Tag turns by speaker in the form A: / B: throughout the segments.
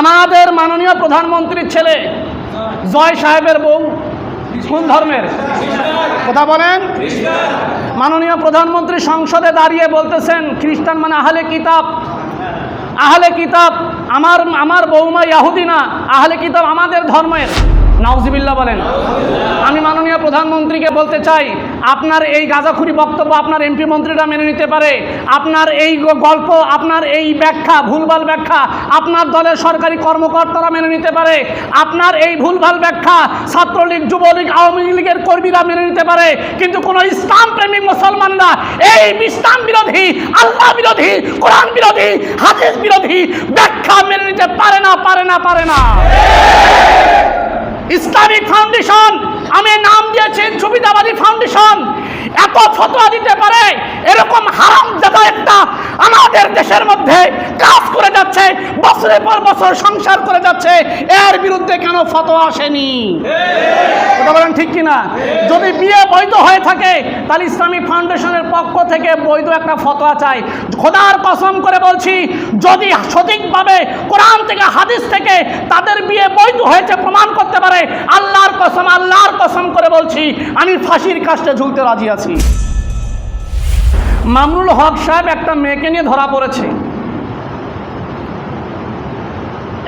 A: আমাদের মাননীয় প্রধানমন্ত্রীর ছেলে জয় সাহেবের বউ কোন ধর্মের। কথা বলেন? মাননীয় প্রধানমন্ত্রী সংসদে দাঁড়িয়ে বলতেছেন, খ্রিস্টান মানে আহলে কিতাব। আহলে কিতাব আমার আমার বৌমা ইয়াহুদি না আহলে কিতাব আমাদের ধর্মের। নাউজিবিল্লা বলেন। আমি মাননীয় প্রধানমন্ত্রীকে বলতে চাই, আপনার এই গাঁজাখুরি বক্তব্য আপনার এমপি মন্ত্রীরা মেনে নিতে পারে। আপনার এই গল্প, আপনার এই ব্যাখ্যা, ভুলভাল ব্যাখ্যা আপনার দলের সরকারি কর্মকর্তারা মেনে নিতে পারে। আপনার এই ভুলভাল ব্যাখ্যা ছাত্রলীগ, যুবলীগ, আওয়ামী লীগের কর্মীরা মেনে নিতে পারে। কিন্তু কোনো ইসলাম প্রেমিক মুসলমানরা এই ইসলাম বিরোধী, আল্লাহ বিরোধী, কোরআন বিরোধী, হাদিস বিরোধী ব্যাখ্যা মেনে নিতে পারে না পারে না পারে না। ইসলামিক ফাউন্ডেশন, আমি নাম দিয়েছি সুবিধাবাদী ফাউন্ডেশন। এত ফতোয়া দিতে পারে, এরকম হারাম জায়গা একটা আমাদের দেশের মধ্যে কাজ করে যাচ্ছে বছরের পর বছর সংসার করে যাচ্ছে, এর বিরুদ্ধে কেন ফতোয়া আসেনি? বলেন ঠিক কিনা? যদি বিয়ে বৈধ হয়ে থাকে, তাহলে ইসলামিক ফাউন্ডেশনের পক্ষ থেকে বৈধ একটা ফতোয়া চাই। খোদার কসম করে বলছি, যদি সঠিকভাবে কোরআন থেকে, হাদিস থেকে তাদের বিয়ে বৈধ হয়েছে প্রমাণ করতে পারে, আল্লাহর কসম আল্লাহর কসম করে বলছি, আমি ফাঁসির কাজটা ঝুলতে রাজি আছি। মামরুল হক সাহেব একটা মেয়েকে নিয়ে ধরা পড়েছে।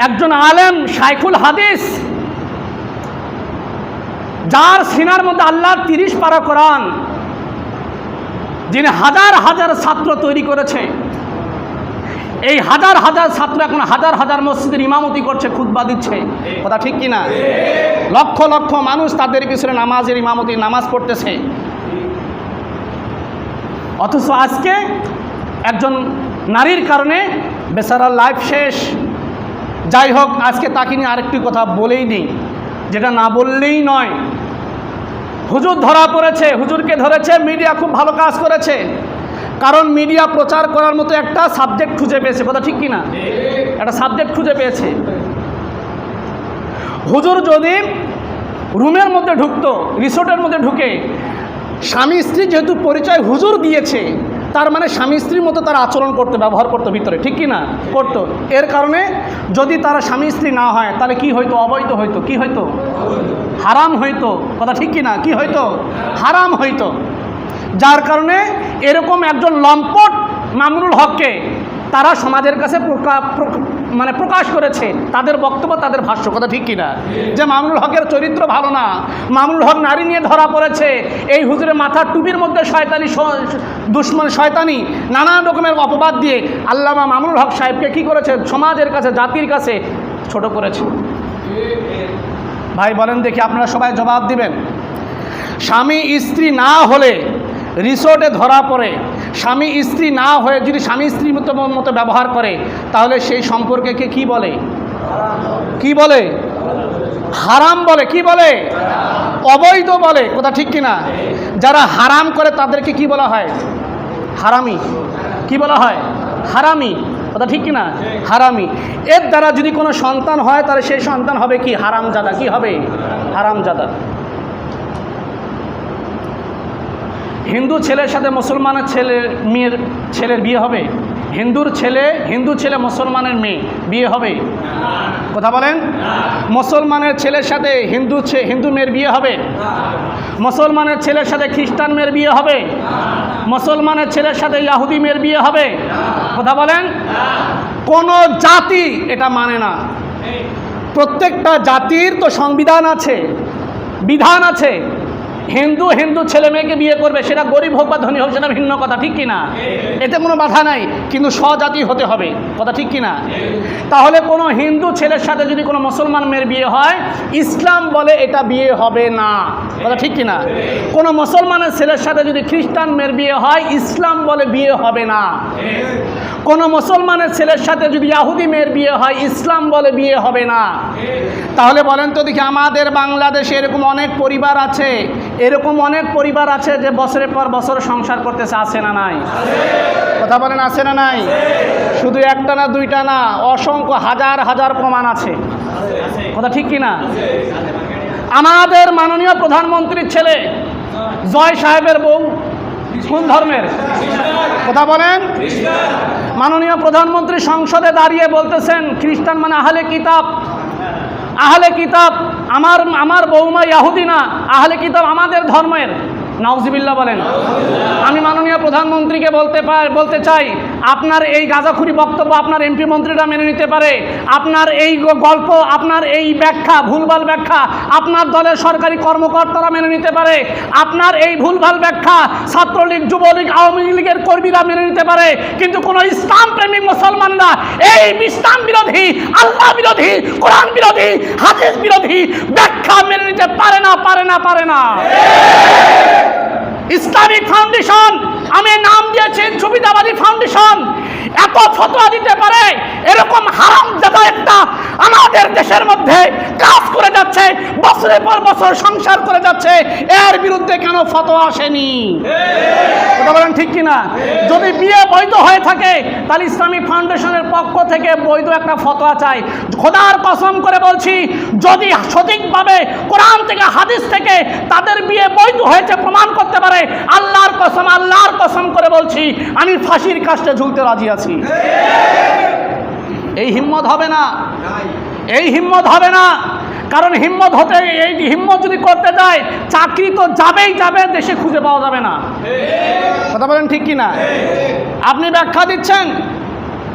A: একজন আলেম শাইখুল হাদিস, যার সিনার মধ্যে আল্লাহর তিরিশ পারা কোরআন, যিনি হাজার হাজার ছাত্র তৈরি করেছে। এই হাজার হাজার ছাত্র এখন হাজার হাজার মসজিদের ইমামতি করছে, খুতবা দিচ্ছে। কথা ঠিক কি না? লক্ষ লক্ষ মানুষ তাদের পিছনে নামাজের ইমামতি, নামাজ পড়তেছে। অথচ আজকে একজন নারীর কারণে বেচারার লাইফ শেষ। যাই হোক, আজকে তাকে নিয়ে আরেকটি কথা বলেই নেই। যেটা না বললেই নয়। হুজুর ধরা পড়েছে, হুজুরকে ধরেছে মিডিয়া খুব ভালো কাজ করেছে। কারণ মিডিয়া প্রচার করার মতো একটা সাবজেক্ট খুঁজে পেয়েছে, কথা ঠিক কি না একটা সাবজেক্ট খুঁজে পেয়েছে। হুজুর যদি রুমের মধ্যে ঢুকতো, রিসোর্টের মধ্যে ঢুকে স্বামী স্ত্রী যেহেতু পরিচয় হুজুর দিয়েছে তার মানে স্বামী স্ত্রীর মতো তারা আচরণ করতে, ব্যবহার করতো ভিতরে, ঠিক কি না? করতো। এর কারণে যদি তারা স্বামী স্ত্রী না হয়, তাহলে কি হয়তো অবৈধ হইতো। কি হইতো? হারাম হইতো। কথা ঠিক কি না? কি হয়তো হারাম হইতো। যার কারণে এরকম একজন লম্পট মামুনুল হককে তারা সমাজের কাছে মানে প্রকাশ করেছে। তাদের বক্তব্য, তাদের ভাষ্য, কথা ঠিক কিনা? যে মামুনুল হকের চরিত্র ভালো না। মামুনুল হক নারী নিয়ে ধরা পড়েছে। এই হুজুরের মাথার টুপির মধ্যে শয়তানি দুশ্মন শয়তানি, নানান রকমের অপবাদ দিয়ে আল্লামা মামুনুল হক সাহেবকে কি করেছে? সমাজের কাছে, জাতির কাছে ছোট করেছে। ভাই বলেন দেখি আপনারা সবাই জবাব দিবেন। স্বামী, স্ত্রী না হলে রিসোর্টে ধরা পড়ে, স্বামী স্ত্রী না হয়ে যদি স্বামী স্ত্রীর মতো মতো ব্যবহার করে, তাহলে সেই সম্পর্কে কি বলে? কি বলে? হারাম বলে, কি বলে? অবৈধ বলে, কথা ঠিক কিনা? যারা হারাম করে তাদেরকে কি বলা হয়? হারামি। কি বলা হয়? হারামি, কথা ঠিক কিনা? হারামি। এর দ্বারা যদি কোনো সন্তান হয়, তাহলে সেই সন্তান হবে কি? হারামজাদা। কি হবে? হারামজাদা। হিন্দু ছেলের সাথে মুসলমানের ছেলে মেয়ের ছেলের বিয়ে হবে? হিন্দুর ছেলে, হিন্দু ছেলে মুসলমানের মেয়ে, বিয়ে হবে? কথা বলেন। মুসলমানের ছেলের সাথে হিন্দু হিন্দু মেয়ের বিয়ে হবে? মুসলমানের ছেলের সাথে খ্রিস্টান মেয়ের বিয়ে হবে? মুসলমানের ছেলের সাথে ইয়াহুদি মেয়ের বিয়ে হবে? কথা বলেন। কোনো জাতি এটা মানে না। প্রত্যেকটা জাতির তো সংবিধান আছে, বিধান আছে। হিন্দু হিন্দু ছেলে মেয়েকে বিয়ে করবে, সেটা গরিব হোক বা ধনী হোক, সেটা ভিন্ন কথা, ঠিক কিনা? এতে কোনো বাধা নাই, কিন্তু স্বজাতি হতে হবে, কথা ঠিক কিনা? তাহলে কোনো হিন্দু ছেলের সাথে যদি কোনো মুসলমান মেয়ের বিয়ে হয়, ইসলাম বলে এটা বিয়ে হবে না, কথা ঠিক কিনা? কোনো মুসলমানের ছেলের সাথে যদি খ্রিস্টান মেয়ের বিয়ে হয়, ইসলাম বলে বিয়ে হবে না। কোনো মুসলমানের ছেলের সাথে যদি ইয়াহুদি মেয়ের বিয়ে হয়, ইসলাম বলে বিয়ে হবে না। তাহলে বলেন তো দেখি, আমাদের বাংলাদেশে এরকম অনেক পরিবার আছে এরকম অনেক পরিবার আছে যে বছরের পর বছর সংসার করতেছে, আছে না নাই? কথা বলেন, আছে না নাই? শুধু একটা না, দুইটা না, অসংখ্য হাজার হাজার প্রমাণ আছে। কথা ঠিক কি না আমাদের মাননীয় প্রধানমন্ত্রীর ছেলে জয় সাহেবের বউ, কোন ধর্মের? কথা বলেন। মাননীয় প্রধানমন্ত্রী সংসদে দাঁড়িয়ে বলতেছেন, খ্রিস্টান মানে আহলে কিতাব। আহলে কিতাব আমার আমার বৌমা ইয়াহুদি না, আহলে কিতাব আমাদের ধর্মের। নাউজিবিল্লা বলেন। আমি মাননীয় প্রধানমন্ত্রীকে বলতে পার, বলতে চাই আপনার এই গাঁজাখুরি বক্তব্য আপনার এমপি মন্ত্রীরা মেনে নিতে পারে। আপনার এই গল্প, আপনার এই ব্যাখ্যা, ভুলভাল ব্যাখ্যা আপনার দলের সরকারি কর্মকর্তারা মেনে নিতে পারে। আপনার এই ভুলভাল ব্যাখ্যা ছাত্রলীগ, যুবলীগ, আওয়ামী লীগের কর্মীরা মেনে নিতে পারে। কিন্তু কোনো ইসলাম প্রেমিক মুসলমানরা এই ইসলাম বিরোধী, আল্লাহ বিরোধী, কোরআন বিরোধী, হাদিস বিরোধী ব্যাখ্যা মেনে নিতে পারে না পারে না পারে না। ইসলামিক ফাউন্ডেশন, আমি নাম দিয়েছি ফাউন্ডেশন ফতোয়া দিতে পারে। এরকম হারাম দাদা একটা আমাদের দেশের মধ্যে কাজ করে যাচ্ছে, বছরের পর বছর সংসার করে যাচ্ছে। এর বিরুদ্ধে কেন ফতোয়া আসেনি? বলেন ঠিক কিনা? যদি বিয়ে বৈধ হয়ে থাকে, তাহলে ইসলামিক ফাউন্ডেশনের পক্ষ থেকে বৈধ একটা ফতোয়া চাই। খোদার কসম করে বলছি, যদি সঠিকভাবে কোরআন থেকে, হাদিস থেকে তাদের বিয়ে বৈধ হয়েছে প্রমাণ করতে পারে, আল্লাহর কসম আল্লাহর কসম করে বলছি, আমি ফাঁসির কাজটা ঝুলতে রাজি আছি। এই হিম্মত হবে না। এই হিম্মত হবে না। কারণ হিম্মত হতে, এই হিম্মত যদি করতে যায়, চাকরি তো যাবেই যাবে, দেশে খুঁজে পাওয়া যাবে না। কথা বলেন ঠিক কি না আপনি ব্যাখ্যা দিচ্ছেন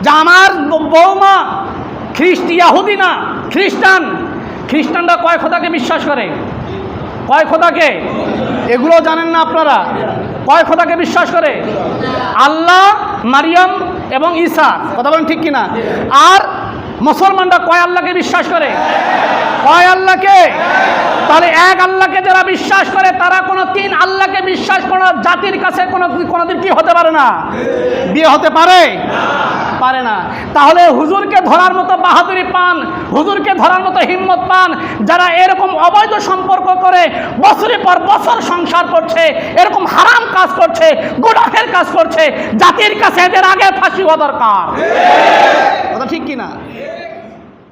A: যে আমার বৌমা খ্রিস্ট, ইয়াহুদি না, খ্রিস্টান। খ্রিস্টানরা কয় খোদাকে বিশ্বাস করে? কয় খোদাকে? এগুলো জানেন না আপনারা? কয় খোদাকে বিশ্বাস করে? আল্লাহ, মারিয়াম এবং ঈসা, কথা বলেন ঠিক কিনা? আর মুসলমানরা কয় আল্লাহকে বিশ্বাস করে? কয় আল্লাহকে? তাহলে এক আল্লাহকে যারা বিশ্বাস করে, তারা কোনো তিন আল্লাহকে বিশ্বাস কোনো জাতির কাছে কোনো কোনোদিন কি হতে পারে না? বিয়ে হতে পারে? পারে না। তাহলে হুজুরকে ধরার মতো বাহাদুরি পান হুজুরকে ধরার মতো হিম্মত পান যারা এরকম অবৈধ সম্পর্ক করে বছরের পর বছর সংসার করছে এরকম হারাম কাজ করছে গুনাহের কাজ করছে জাতির কাছে এদের আগে ফাঁসি হওয়া দরকার। কথা ঠিক কিনা?